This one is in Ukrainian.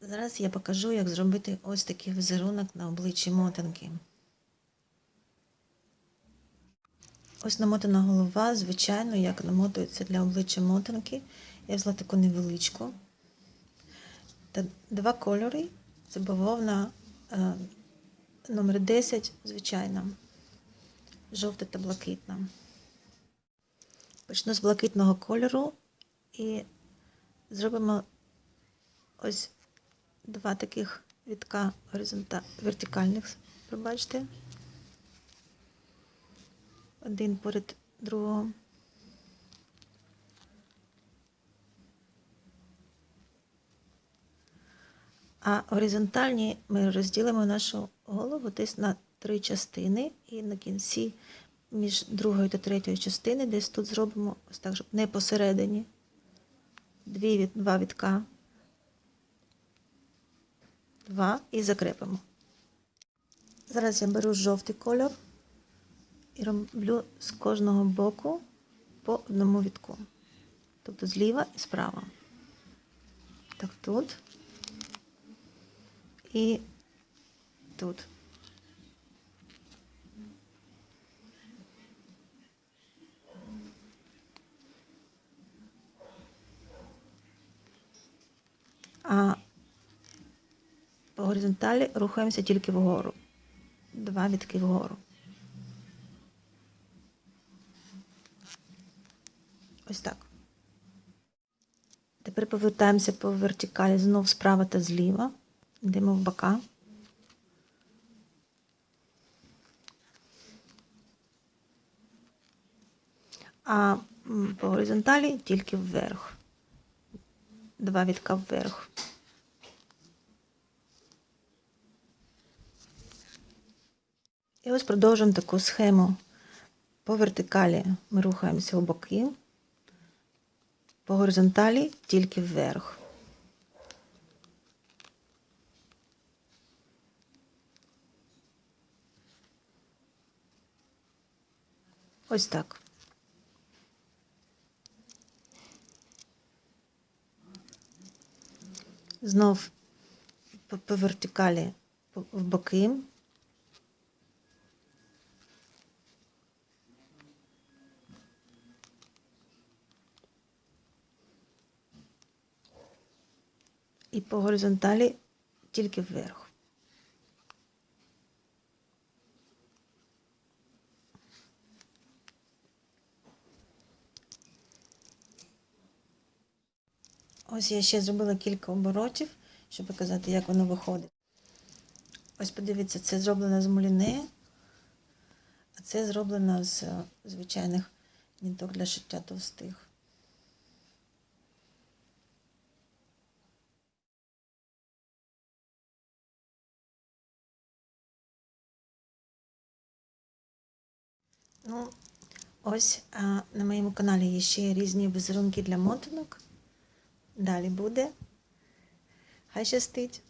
Зараз я покажу, як зробити ось такий візерунок на обличчі мотанки. Ось намотана голова, звичайно, як намотується для обличчя мотанки. Я взяла таку невеличку. Та два кольори. Це бавовна е, номер 10, звичайна, жовта та блакитна. Почну з блакитного кольору і зробимо ось два таких вітка вертикальних, пробачте. Один поряд другого. А горизонтальні ми розділимо нашу голову десь на три частини, і на кінці між другою та третьою частини десь тут зробимо ось так, щоб не посередині. Дві два вітка. Два і закріпимо. Зараз я беру жовтий кольор і роблю з кожного боку по одному вітку. Тобто зліва і справа. Так тут і тут. А по горизонталі рухаємося тільки вгору. Два вітки вгору. Ось так. Тепер повертаємося по вертикалі знов справа та зліва. Йдемо в бока. А по горизонталі тільки вверх. Два вітка вверх. І ось продовжуємо таку схему. По вертикалі ми рухаємося в боки, по горизонталі тільки вверх. Ось так. Знов по, вертикалі в боки. І по горизонталі тільки вверх. Ось я ще зробила кілька оборотів, щоб показати, як воно виходить. Ось подивіться, це зроблено з муліне, а це зроблено з е, звичайних ніток для шиття товстих. Ну, ось а, на моєму каналі є ще різні візерунки для мотанок. Далі буде. Хай щастить!